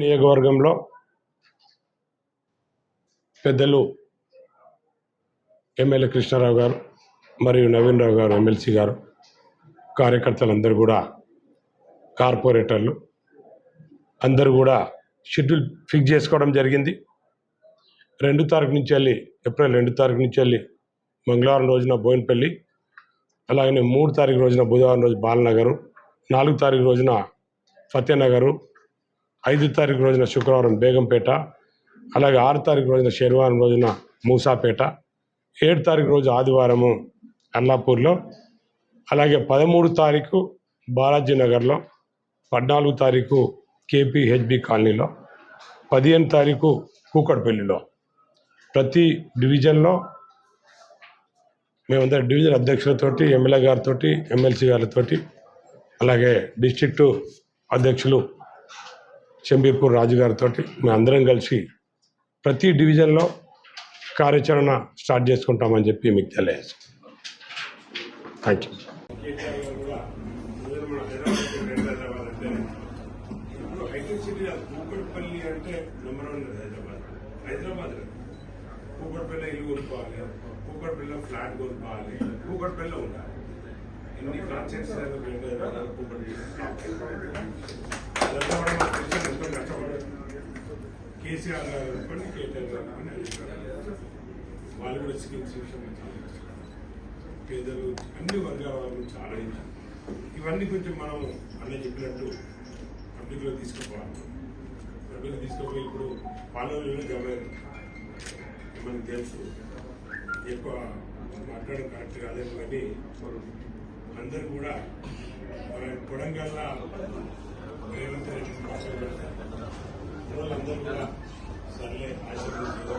నియోజకవర్గంలో పెద్దలు ఎమ్మెల్యే కృష్ణారావు గారు మరియు నవీన్ రావు గారు ఎమ్మెల్సీ గారు కార్యకర్తలందరూ కూడా కార్పొరేటర్లు అందరూ కూడా షెడ్యూల్ ఫిక్స్ చేసుకోవడం జరిగింది. రెండు తారీఖు నుంచి వెళ్ళి ఏప్రిల్ రెండు తారీఖు నుంచి వెళ్ళి మంగళవారం రోజున బోయినపల్లి అలాగనే మూడు తారీఖు రోజున బుధవారం రోజు బాలనగరు నాలుగు తారీఖు రోజున ఫతేనగరు ఐదు తారీఖు రోజున శుక్రవారం బేగంపేట అలాగే ఆరు తారీఖు రోజున శనివారం రోజున మూసాపేట ఏడు తారీఖు రోజు ఆదివారము అల్లాపూర్లో అలాగే పదమూడు తారీఖు బాలాజీ నగర్లో పద్నాలుగు తారీఖు కేపీ హెచ్బి కాలనీలో పదిహేను తారీఖు కూకట్పల్లిలో. ప్రతి డివిజన్లో మేమందరం డివిజన్ అధ్యక్షులతోటి ఎమ్మెల్యే గారితో ఎమ్మెల్సీ గారితోటి అలాగే డిస్ట్రిక్టు అధ్యక్షులు షంబీర్పూర్ రాజుగారితో మేము అందరం కలిసి ప్రతి డివిజన్లో కార్యాచరణ స్టార్ట్ చేసుకుంటామని చెప్పి మీకు తెలియజేస్తాం థ్యాంక్ యూ కూకట్పల్లి అంటే నెంబర్ వన్ హైదరాబాద్ హైదరాబాద్ కూకట్పల్లి ఇల్లు కొనుక్కోవాలి కూకట్పల్లిలో ఫ్లాట్ కొనుక్కోవాలి కూకట్పల్లిలో ఉండాలి ఎన్ని కాన్సెప్ట్స్ కూకట్పల్లి అదంతా కూడా మాకు తెలిసి ఎంతో కష్టపడి కేసీఆర్ గారు అనుకోండి కేటీఆర్ గారు అని వాళ్ళు కూడా స్కీమ్స్ విషయంలో చాలా పేదలు అన్ని వర్గాల వాళ్ళు చాలా ఇచ్చారు ఇవన్నీ కొంచెం మనం అన్న చెప్పినట్టు పబ్లిక్లో తీసుకుపోవాలి పబ్లిక్లో తీసుకుపోయి ఇప్పుడు పాలనలో జమ అయ్యారు. మనకు తెలుసు ఎక్కువ మాట్లాడడం కరెక్ట్ కాదేమో కానీ అందరూ కూడా మన కొడంగల్లా రేవంత్ రెడ్డి భాషలు పెడతారు వాళ్ళందరూ కూడా సర్లే ఆశీర్వదించి పనిచేస్తున్నారు